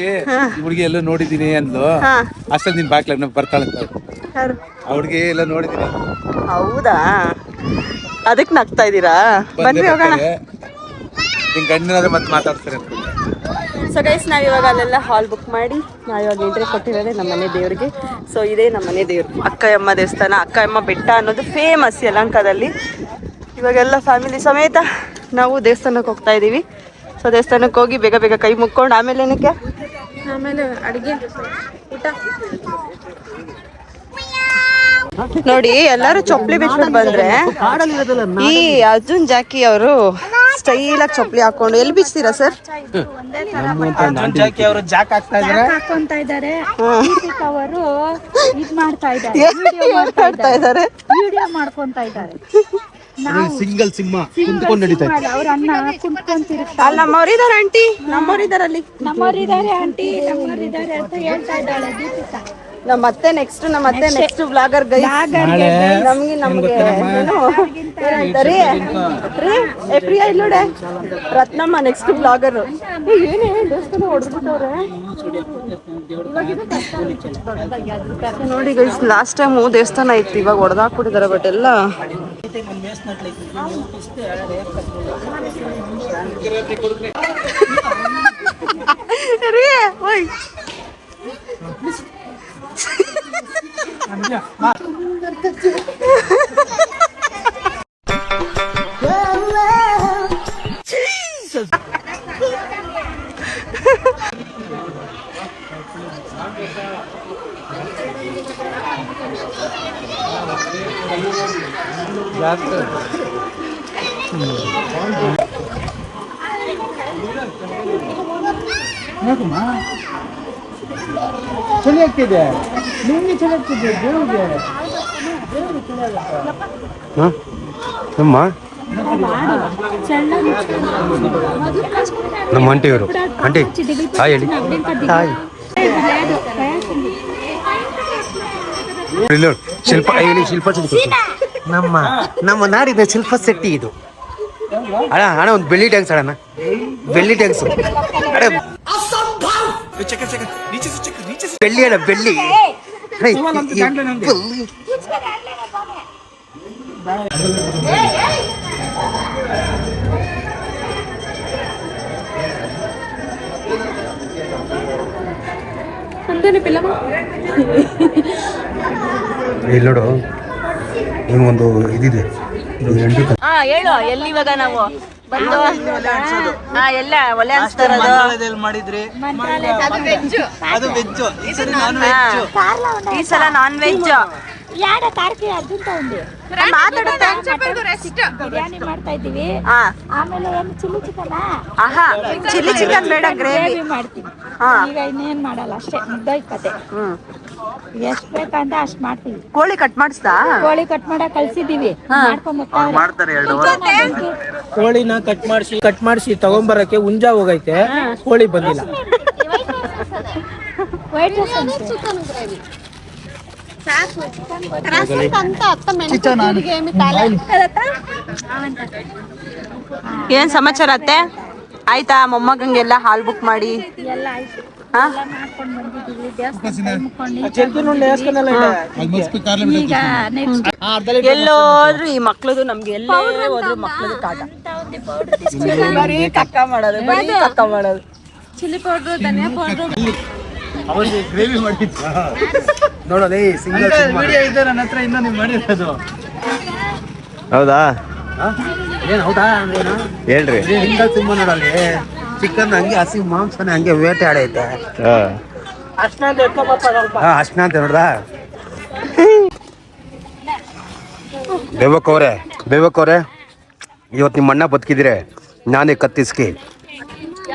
ಹುಡುಗಿ ಎಲ್ಲ ನೋಡಿದೀನಿ ಅಂದ್ಲು. ಹಾ. ಅಷ್ಟಲ್ಲಿ ನಿನ್ ಬಾಕ್ಲ ಬರ್ತಾಳೆ ಹುಡುಗಿ ಎಲ್ಲ ನೋಡಿದೀನಿ ಹೌದಾ? ಅದಕ್ಕೆ ನಗ್ತಾ ಇದ್ದೀರಾ ಬನ್ನಿ ಹೋಗೋಣ. ನಿನ್ ಗಂಡಿನಾದ್ರೆ ಮತ್ತೆ ಮಾತಾಡ್ತಾರೆ ಸೊ ಗೈಸ್ ನಾವು ಇವಾಗ ಅಲ್ಲೆಲ್ಲ ಹಾಲ್ ಬುಕ್ ಮಾಡಿ ನಾವು ಇವಾಗ ಎಂಟ್ರಿ ಕೊಟ್ಟಿರೋದೇ ನಮ್ಮ ಮನೆ ದೇವ್ರಿಗೆ. ಸೊ ಇದೇ ನಮ್ಮ ಮನೆ ದೇವ್ರು. ಅಕ್ಕಯಮ್ಮ ದೇವಸ್ಥಾನ ಅಕ್ಕಯಮ್ಮ ಬೆಟ್ಟ ಅನ್ನೋದು ಫೇಮಸ್ ಯಲಂಕದಲ್ಲಿ. ಇವಾಗೆಲ್ಲ ಫ್ಯಾಮಿಲಿ ಸಮೇತ ನಾವು ದೇವಸ್ಥಾನಕ್ಕೆ ಹೋಗ್ತಾ ಇದ್ದೀವಿ. ಸೊ ದೇವಸ್ಥಾನಕ್ಕೆ ಹೋಗಿ ಬೇಗ ಬೇಗ ಕೈ ಮುಕ್ಕೊಂಡು ಆಮೇಲೆ ಏನಕ್ಕೆ? ಆಮೇಲೆ ಅಡಿಗೆ ಊಟ. ನೋಡಿ ಎಲ್ಲರೂ ಚಪ್ಪಲಿ ಬಿಟ್ಬಿಟ್ಟು ಬಂದ್ರೆ ಈ ಅರ್ಜುನ್ ಜಾಕಿ ಅವರು ಸ್ಟೈಲಾಗಿ ಚಪ್ಪಲಿ ಹಾಕೊಂಡು ಎಲ್ಲಿ ಬಿಚ್ತೀರಾ ಸರ್? ಜಾಕಿ ಅವರು ಜಾಕ್ ಹಾಕ್ತಾ ಇದಾರೆ. ಹಾಕೊಂತ ಇದ್ದಾರೆ ದೀಪಿಕಾ ಅವರು ಇದ್ ಮಾಡ್ತಾ ಇದ್ದಾರೆ ಮಾಡ್ತಾ ಇದ್ದಾರೆ ವಿಡಿಯೋ ಮಾಡ್ಕೊಂತ ಸಿಂಗಲ್ ಸಿಂಹ ಕುಂತ್ಕೊಂಡು ನಡೀತಾ ಇದೆ. ಅವ್ರ ಅಣ್ಣ ಕುಂತ್ಕೊಂತಿರ್ತಾರೆ. ಅಲ್ಲ ನಮ್ಮವ್ರು ಇದ್ದಾರೆ ಆಂಟಿ. ನಮ್ಮವ್ರು ಇದಾರೆ ಅಲ್ಲಿ ನಮ್ಮವರಿದ್ದಾರೆ ಆಂಟಿ. ನಮ್ಮವರಿದ್ದಾರೆ ಅಂತ ಹೇಳ್ತಾ ಇದ್ದಾಳೆ ದೀಪಿಕಾ. ನಮ್ಮ ಮತ್ತೆ ನೆಕ್ಸ್ಟ್ ನಮ್ಮ ಮತ್ತೆ ನೆಕ್ಸ್ಟ್ ಬ್ಲಾಗರ್ ಗೈ ನಮ್ಗೆ ನಮ್ಗೆ ಏನು? ಏನಂತಾರೆ? ರೀ ಏ ಪ್ರಿಯಾ ಇಲ್ಲಿ ನೋಡೆ. ರತ್ನಮ್ಮ ನೆಕ್ಸ್ಟ್ ಬ್ಲಾಗರ್ ಏನೇ ದೇವಸ್ಥಾನ ಹೊಡೆದ್ಬಿಟ್ಟವ್ರೆ. ನೋಡಿ ಗೈಸ್ ಲಾಸ್ಟ್ ಟೈಮ್ ದೇವಸ್ಥಾನ ಇತ್ತು ಇವಾಗ ಹೊಡೆದಾಕ್ಬಿಟ್ಟಿದ್ದಾರೆ ಬಟ್ ಎಲ್ಲ. ರೀ ಓಯ್. Nó cũng mà ಚಳಿ ನಿಮ್ಗೆ ಚಳಿ ಆಗ್ತಿದೆ ದೇವ್ರಿಗೆ ನಮ್ಮ ನಮ್ಮ ಆಂಟಿ ಇವರು ಆಂಟಿ ಹಾಯ್ ಹೇಳಿ ಹಾಯ್ ಶಿಲ್ಪ ಹೇಳಿ ಶಿಲ್ಪ ಶೆಟ್ಟಿ ನಮ್ಮ ನಮ್ಮ ನಾಡಿದ ಶಿಲ್ಪ ಶೆಟ್ಟಿ ಇದು. ಅಣ್ಣ ಅಣ್ಣ, ಒಂದು ಬೆಳ್ಳಿ ಟ್ಯಾಂಕ್ಸ್ ಅಣ್ಣ ಬೆಳ್ಳಿ ಟ್ಯಾಂಕ್ಸ್ ಬೆಳ್ಳಿ ಅಣ್ಣ ಬೆಳ್ಳಿ. ಇಲ್ಲಿ ನೋಡು. ಒಂದು ಇದಿದೆ. ಇದು ಎಂಟು ಹಾ ಹೇಳು. ಎಲ್ಲಿ ಇವಾಗ ನಾವು? ಹಾ ಎಲ್ಲ ಒಲೆ ಅನ್ಸ್ತಾ ಇರೋದು ಮಂತ್ರಾಲಯದಲ್ಲಿ ಮಾಡಿದ್ರಿ ಅದು ವೆಜ್ ಈ ಸರಿ ನಾನ್ ವೆಜ್ ಈ ಸಲ ನಾನ್ ವೆಜ್ ಯಾಡ ಕಾರ್ಕಿ ಅರ್ಜುನ್ ತಗೊಂಡಿ? ಬಿರಿಯಾನಿ ಮಾಡ್ತಾ ಇದ್ದೀವಿ. ಹಾ ಆಮೇಲೆ ಏನು ಚಿಲ್ಲಿ ಚಿಕನ್? ಆಹಾ ಚಿಲ್ಲಿ ಚಿಕನ್ ಬೇಡ ಗ್ರೇವಿ ಮಾಡ್ತೀವಿ ಈಗ ಇನ್ನೇನ್ ಮಾಡಲ್ಲ ಅಷ್ಟೇ ಕತೆ ಹ್ಮ್. ಎಷ್ಟ್ ಬೇಕಂತ ಅಷ್ಟ್ ಮಾಡ್ತೀವಿ. ಕೋಳಿ ಕಟ್ ಮಾಡಿಸ್ತಾ ಕೋಳಿ ಕಟ್ ಮಾಡಕ್ ಕಳ್ಸಿದೀವಿ ಮಾಡ್ಕೊಂಡ್ ಮಾಡ್ತಾರೆ ಕೋಳಿನ ಕಟ್ ಮಾಡಿಸಿ ಕಟ್ ಮಾಡಿಸಿ ತಗೊಂಬರಕ್ಕೆ ಹುಂಜ ಹೋಗೈತೆ. ಕೋಳಿ ಬಂದಿಲ್ಲ. ವೈಟ್ ಏನ್ ಸಮಾಚಾರ ಅತ್ತೆ? ಆಯ್ತಾ ಮೊಮ್ಮಗಂಗೆಲ್ಲ ಹಾಲ್ ಬುಕ್ ಮಾಡಿ? ಎಲ್ಲ ಆಯ್ತು. ಮಾಡ್ಕೊಂಡ್ ಬಂದಿದೀವಿ ದೇವಸ್ಥಾನ ಮುಕ್ಕೊಂಡು. ಈಗ ನೆಕ್ಸ್ಟ್ ಎಲ್ಲೋದ್ರು ಈ ಮಕ್ಳದು ನಮ್ಗೆ ಎಲ್ಲೇ ಹೋದ್ರು ಮಕ್ಳದು ಕಾಟ. ಬರೀ ಕಕ್ಕ ಮಾಡೋದು ಬರೀ ಕಕ್ಕ ಮಾಡೋದು. ಚಿಲ್ಲಿ ಪೌಡ್ರು ಧನಿಯಾ ಪೌಡ್ರು. ಗ್ರೇವಿ ಮಾಡಿದ್ದು. ನೋಡೋದೇ ಸಿಂಗಲ್ ವಿಡಿಯೋ ಇದೆ ನನ್ನ ಹತ್ರ ಇನ್ನೂ ನೀವು ಮಾಡಿರೋದು. ಹೌದಾ? ಏನು ಹೌದಾ ಹೇಳ್ರಿ. ಸಿಂಗಲ್ ಸಿಂಹ ನೋಡಲ್ಲಿ ಚಿಕನ್ ಹಂಗೆ ಹಸಿ ಮಾಂಸ ಹಂಗೆ ವೇಟ್ ಆಡೈತೆ ಹಾ ಅರ್ಶನ ಅಂತ ನೋಡ್ದಾ ಬೇವಕ್ಕವ್ರೆ ಬೇವಕ್ಕವ್ರೆ ಇವತ್ತು ನಿಮ್ಮ ಅಣ್ಣ ಬದುಕಿದ್ರೆ ನಾನೇ ಕತ್ತಿಸ್ಕಿ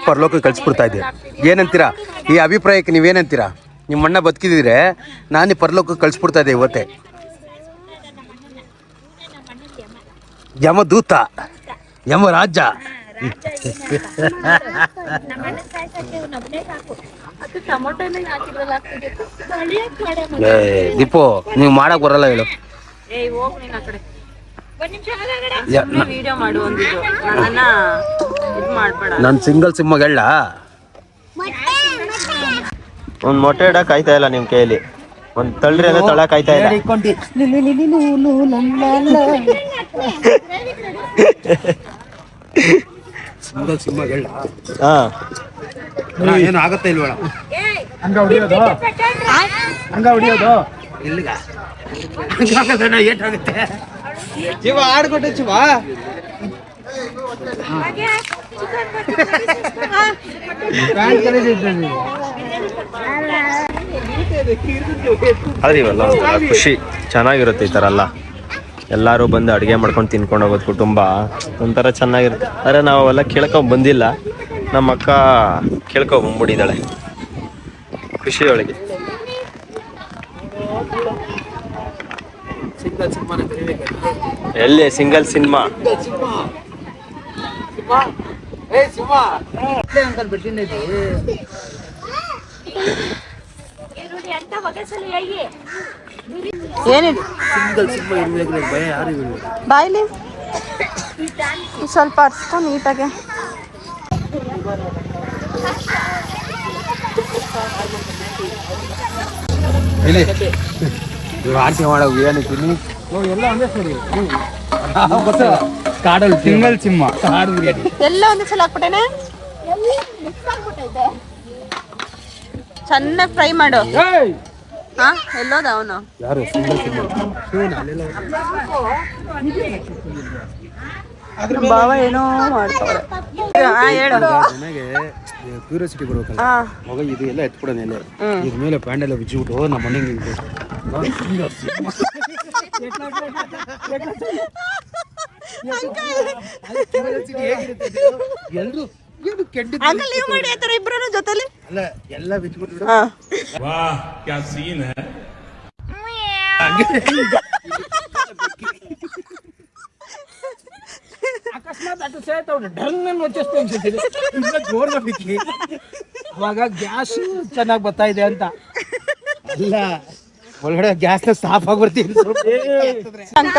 ಪರಲೋಕ ಕಳಿಸ್ಬಿಡ್ತಾ ಇದ್ದೆ. ಏನಂತೀರಾ? ಈ ಅಭಿಪ್ರಾಯಕ್ಕೆ ನೀವೇನಂತೀರಾ? ನಿಮ್ಮ ಅಣ್ಣ ಬದುಕಿದ್ರೆ ನಾನೇ ಪರಲೋಕ ಕಳಿಸ್ಬಿಡ್ತಾ ಇದ್ದೆ ಇವತ್ತೇ. ಯಮ ದೂತ ಯಮ ಏ ದೀಪು ನೀವು ಮಾಡಕ್ ಬರಲ್ಲ ಹೇಳು. ಏಯ್ ಹೋಗ್ ನೀನ್ ಆ ಕಡೆ ಒಂದ್ ನಿಮಿಷ ಹೊರಗಡೆ. ವಿಡಿಯೋ ಮಾಡು ಒಂದಿದ್ದು ನನ್ನನ್ನ ಇದು ಮಾಡ್ಬೇಡ ನಾನು ಸಿಂಗಲ್ ಸಿಮ್ಮ ಹೇಳ ಒಂದ್ ಮೊಟ್ಟೆ ಇಡಕ್ ಆಯ್ತಾ ಇಲ್ಲ ನಿಮ್ ಕೈಯಲ್ಲಿ ಒಂದ್ ತಳ್ಳ್ರಿ ಅಂದ್ರೆ ತಳಕ್ ಆಯ್ತಾ ಇಲ್ಲ ಏನು ಆಗತ್ತೆ ಇಲ್ವಳ ಹಂಗ ಹೊಡಿಯೋದು? ಹಂಗ ಹೊಡಿಯೋದು? ಇಲ್ಲಿಗ ಏಟಾಗುತ್ತೆ ಶಿವ ಆಡ್ಕೊಟ್ಟೆ ಶಿವ. ಖುಷಿ. ಚೆನ್ನಾಗಿರುತ್ತೆ ಈ ಥರ ಎಲ್ಲ. ಎಲ್ಲರೂ ಬಂದು ಅಡುಗೆ ಮಾಡ್ಕೊಂಡು ತಿನ್ಕೊಂಡು ಹೋಗೋದು ಕುಟುಂಬ ಒಂಥರ ಚೆನ್ನಾಗಿರುತ್ತೆ. ಆದರೆ ಅವೆಲ್ಲ ಕೇಳ್ಕೊ ಬಂದಿಲ್ಲ. ನಮ್ಮ ಅಕ್ಕ ಕೇಳ್ಕೊ ಬಂದ್ಬಿಟ್ಟಿದ್ದಾಳೆ. ಖುಷಿಯೊಳಗೆ. ಎಲ್ಲಿ? Single cinema? ಏ ಏನಿದೆ ಸಿಂಗಲ್ ಸಿಮ್ಮ ಇರ್ಬೇಕು ಭಯ ಯಾರು ಇರ್ಬೇಕು ಬಾಯ್ಲಿ. ಸ್ವಲ್ಪ ಅರ್ಸ್ಕೊ ನೀಟಾಗೆ. ಆರ್ತಿ ಮಾಡೋ ಏನು ತಿನ್ನಿ. ಎಲ್ಲ ಒಂದೇ ಸರಿ. ಕಾಡಲ್ಲಿ ಸಿಂಗಲ್ ಸಿಂಹ. ಕಾಡು ಬಿರಿಯಾನಿ. ಎಲ್ಲ ಒಂದೇ ಸಲ ಹಾಕ್ಬಿಟ್ಟೇನೆ? ಆಗ್ಬಿಟ್ಟೈತೆ. ಚೆನ್ನಾಗಿ ಫ್ರೈ ಮಾಡು. ಏಯ್! ಹಾ? ಎಲ್ಲೋದ ಅವನು? ಯಾರು? ಬಾವ ಏನೋ ಮಾಡ್ತಾರೆ ಹಾ ಹೇಳು. ನನಗೆ ಕ್ಯೂರಿಯಾಸಿಟಿ ಬರ್ಬೇಕಲ್ಲ ಮಗ ಇದು ಎಲ್ಲ ಎತ್ಕೊಡ ಎಲ್ಲ. ಇದ್ರ ಮೇಲೆ ಪ್ಯಾಂಟ್ ಎಲ್ಲ ಬಿಚ್ಚಿಬಿಟ್ಟು ನಮ್ಮ ಮನೆಗೆ ನಿಂತು. ಎಲ್ರು ಏನು ಕೆಂಡಿ ಹಂಗ ಎಲ್ಲ ವಾಹ್ ಕ್ಯಾ ಅಕಸ್ಮಾತ್ ಡಂಗ್ ನನ್ ಅವಾಗ ಗ್ಯಾಸ್ ಚೆನ್ನಾಗಿ ಬರ್ತಾ ಇದೆ ಅಂತ. ಅಲ್ಲ ಒಳಗಡೆ ಗ್ಯಾಸ್ನ ಸಾಫ್ ಆಗಿ ಬರ್ತೀನಿ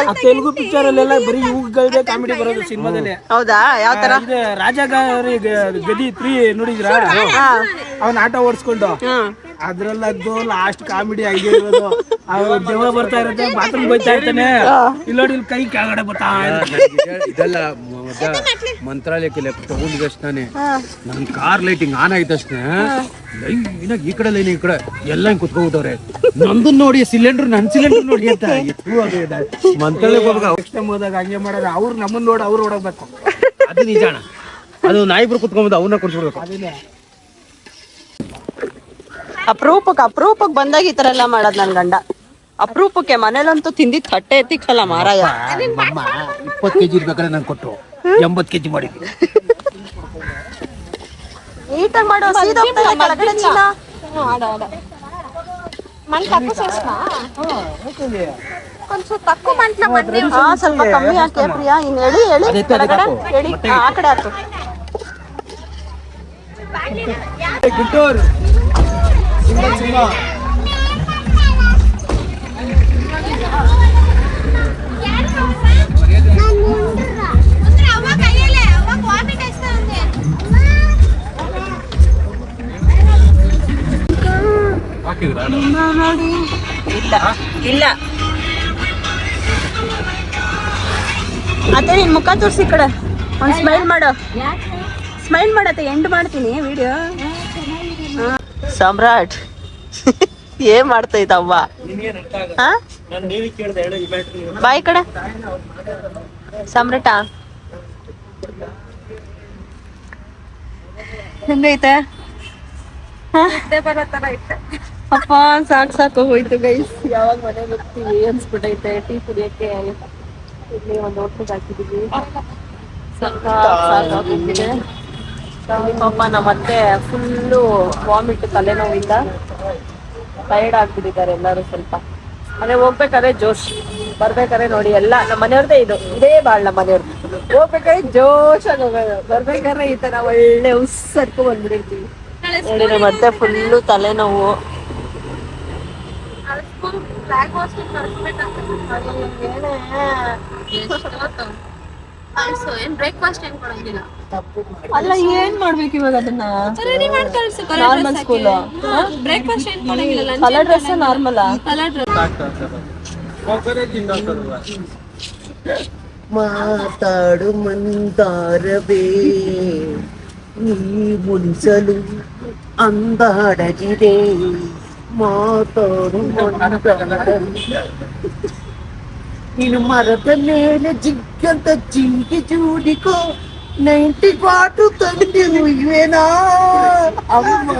ಆ ತೆಲುಗು ಪಿಕ್ಚರ್ ಅಲ್ಲೆಲ್ಲ ಬರೀ ಇವುಗಳದೇ ಕಾಮಿಡಿ ಬರೋದು ಸಿನಿಮಾದಲ್ಲಿ. ಹೌದಾ? ಯಾವ ತರ? ರಾಜಗಾರಿ ಗದಿ ತ್ರೀ ನೋಡಿದ್ರ? ಅವನ ಆಟ ಓಡಿಸ್ಕೊಂಡು. ಅದ್ರಲ್ಲದ್ದು ಲಾಸ್ಟ್ ಕಾಮಿಡಿ ಆಗಿರ್ಬೋದು ಅವ್ರ ದೆವ್ವ ಬರ್ತಾ ಇರುತ್ತೆ ಬಾತ್ರೂಮ್ ಬೈತಾ ಇರ್ತಾನೆ. ಇಲ್ಲೋಡಿ ಇಲ್ಲಿ ಕೈ ಕೆಳಗಡೆ ಬರ್ತಾ. ಇದೆಲ್ಲ ಮಂತ್ರಾಲಯಕ್ಕೆ ಲೆಕ್ಕ ತಗೊಂಡಿದ ತಕ್ಷಣ ನನ್ ಕಾರ್ ಲೈಟಿಂಗ್ ಆನ್ ಆಗಿದ ತಕ್ಷಣ ಈ ಕಡೆ ಲೈನ್ ಈ ಕಡೆ. ಎಲ್ಲ ಹಿಂಗ್ ಕುತ್ಕೊಂಡ್ಬಿಟ್ಟವ್ರೆ. ನಂದು ನೋಡಿ ಸಿಲಿಂಡರ್ ನನ್ ಸಿಲಿಂಡರ್ ನೋಡಿ ಅಂತ. ಮಂತ್ರಾಲಯಕ್ಕೆ ಹೋಗ್ಬೇಕು ನೆಕ್ಸ್ಟ್ ಟೈಮ್ ಹೋದಾಗ ಹಂಗೆ ಮಾಡೋದು ಅವ್ರು ನಮ್ಮನ್ನ ನೋಡಿ ಅವ್ರು ಓಡೋಗ್ಬೇಕು. ಅದು ನಿಜಾಣ ಅದು ನಾಯಿಬ್ರು ಕುತ್ಕೊಂಡ್ಬಂದು ಅವ್ರನ್ನ ಕೊಡ್ಸ್ಬಿಡ್ಬೇಕು. ಅದೇನೆ. ಅಪರೂಪಕ್ಕೆ ಅಪರೂಪಕ್ಕೆ ಬಂದಾಗ ಈ ತರ ಎಲ್ಲ ಮಾಡದ್ ನನ್ ಗಂಡ. ಅಪರೂಪಕ್ಕೆ ಮನೇಲಂತೂ ತಿಂದಿದ್ ತಟ್ಟೆ ಎತ್ತಿಕ್ಕಲ್ಲ ಮಾರಾಯ. ಇಪ್ಪತ್ತು ಕೆಜಿ ಇರ್ಬೇಕಾದ್ರೆ ನಂಗೆ ಕೊಟ್ಟು ಎಂಬತ್ತು ಕೆಜಿ ಮಾಡಿದ್ವಿ ನೀಟಾಗಿ ಮಾಡೋ ಸೀದಾ ಕೆಳಗಡೆ ಚೀಲ. ಒಂಚೂರು ತಕ್ಕು ಮಂಟ್ಲ ಮಣ್ಣೆ ಹಾ ಸ್ವಲ್ಪ ಕಮ್ಮಿ ಹಾಕಿ ಪ್ರಿಯಾ. ಇನ್ ಎಳಿ ಎಳಿ. ಕೆಳಗಡೆ ಎಳಿ. ಹಾ, ಆ ಕಡೆ ಹಾಕು. ಅಂದೆ ಇಲ್ಲ ಇಲ್ಲ ಅತ್ತೆ ನಿನ್ ಮುಖ ತೋರಿಸಿ ಕಡೆ. ಒಂದ್ ಸ್ಮೈಲ್ ಮಾಡು. ಸ್ಮೈಲ್ ಮಾಡತ್ತೆ ಎಂಡ್ ಮಾಡ್ತೀನಿ ವಿಡಿಯೋ ಸಮ್ರಾಟ್. ಏನ್ ಮಾಡ್ತೈತ ಅವ್ವ ಹಾ? ಬಾಯ್ ಕಡೆ. ಸಮ್ರಾಟ. ಹೆಂಗೈತೆ? ಅಪ್ಪ ಸಾಕ್ ಸಾಕು ಹೋಯ್ತು ಗೈಸ್ ಯಾವಾಗ ಮನೆ ಬರ್ತೀವಿ ಅನ್ಸ್ಬಿಟ್ಟೈತೆ. ಟೀ ಕುಡಿಯಕ್ಕೆ ಇಲ್ಲಿ ಒಂದು ಹೋಟ್ಲಿಗೆ ಹಾಕಿದೀವಿ. ಸಾಕಾಗೋಗಿದೆ ಪಾಪ ನಮ್ಮತ್ತೆ ಫುಲ್ಲು ವಾಮಿಟ್ ತಲೆನೋವಿಂದ. ಟೈರ್ಡ್ ಆಗ್ಬಿಟ್ಟಿದ್ದಾರೆ ಎಲ್ಲರೂ ಸ್ವಲ್ಪ. ಅದೇ ಹೋಗ್ಬೇಕಾದ್ರೆ ಜೋಶ್, ಬರ್ಬೇಕಾದ್ರೆ ನೋಡಿ ಎಲ್ಲ ನಮ್ಮ ಮನೆಯವ್ರದ್ದೆ ಇದು. ಇದೇ ಬಾಳ್ ನಮ್ಮ ಮನೆಯವ್ರದ್ದು ಹೋಗ್ಬೇಕಾದ್ರೆ ಜೋಶಾಗಿ ಹೋಗೋದು ಬರ್ಬೇಕಾದ್ರೆ ಈ ತರ ಒಳ್ಳೆ ಉಸ್ಸರ್ಕು ಬಂದ್ಬಿಟ್ಟಿರ್ತೀವಿ. ನೋಡಿ ಮತ್ತೆ ಫುಲ್ಲು ತಲೆನೋವು. ಏನೇ? ಕಳ್ಸು ಏನ್ ಬ್ರೇಕ್ಫಾಸ್ಟ್ ಏನ್ ಕೊಡಂಗಿಲ್ಲ. ಅಲ್ಲ ಏನ್ ಮಾಡ್ಬೇಕು ಇವಾಗ ಅದನ್ನ? ರೆಡಿ ಮಾಡಿ ಕಳ್ಸು ನಾರ್ಮಲ್ ಸ್ಕೂಲ್ ಬ್ರೇಕ್ಫಾಸ್ಟ್ ಏನ್ ಕೊಡಂಗಿಲ್ಲ ಕಲರ್ ಡ್ರೆಸ್ ನಾರ್ಮಲ್ ಕಲರ್ ಮಾತಾಡು ಮಂದಾರವೇ. ನೀ ಮುನಿಸಲು ಅಂದಾಡಗಿದೆ ಮಾತಾಡು ಮಂದಾರವೇ. ನೀನು ಮರದ ಮೇಲೆ ఎంత చింటి చూడికో నైంటి పాటు తండ్రి నువ్వేనా అమ్మ